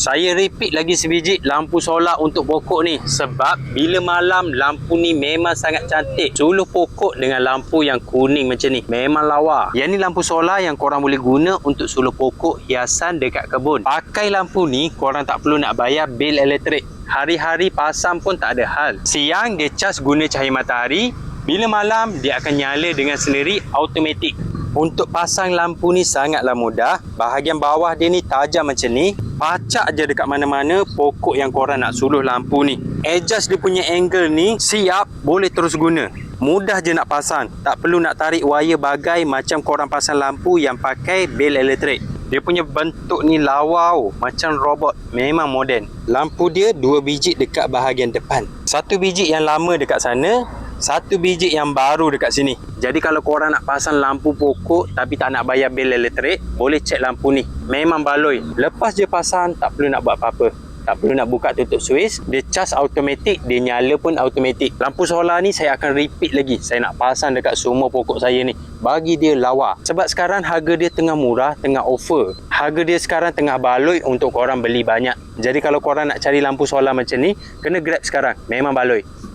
Saya repeat lagi sebiji lampu solar untuk pokok ni sebab bila malam lampu ni memang sangat cantik. Suluh pokok dengan lampu yang kuning macam ni memang lawa. Yang ni lampu solar yang korang boleh guna untuk suluh pokok hiasan dekat kebun. Pakai lampu ni korang tak perlu nak bayar bil elektrik. Hari-hari pasang pun tak ada hal. Siang dia cas guna cahaya matahari. Bila malam dia akan nyala dengan sendiri automatik. Untuk pasang lampu ni sangatlah mudah. Bahagian bawah dia ni tajam macam ni. Pacak je dekat mana-mana pokok yang korang nak suluh lampu ni. Adjust dia punya angle ni siap boleh terus guna. Mudah je nak pasang. Tak perlu nak tarik wire bagai macam korang pasang lampu yang pakai bel elektrik. Dia punya bentuk ni lawa oh. Macam robot Memang moden Lampu dia dua biji dekat bahagian depan Satu biji yang lama dekat sana Satu biji yang baru dekat sini. Jadi kalau korang nak pasang lampu pokok Tapi tak nak bayar bil elektrik Boleh cek lampu ni. Memang baloi. Lepas je pasang Tak perlu nak buat apa-apa. Tak perlu nak buka tutup switch Dia cas automatik Dia nyala pun automatik Lampu solar ni saya akan repeat lagi. Saya nak pasang dekat semua pokok saya ni. Bagi dia lawa Sebab sekarang harga dia tengah murah Tengah offer. Harga dia sekarang tengah baloi Untuk korang beli banyak. Jadi kalau korang nak cari lampu solar macam ni Kena grab sekarang. Memang baloi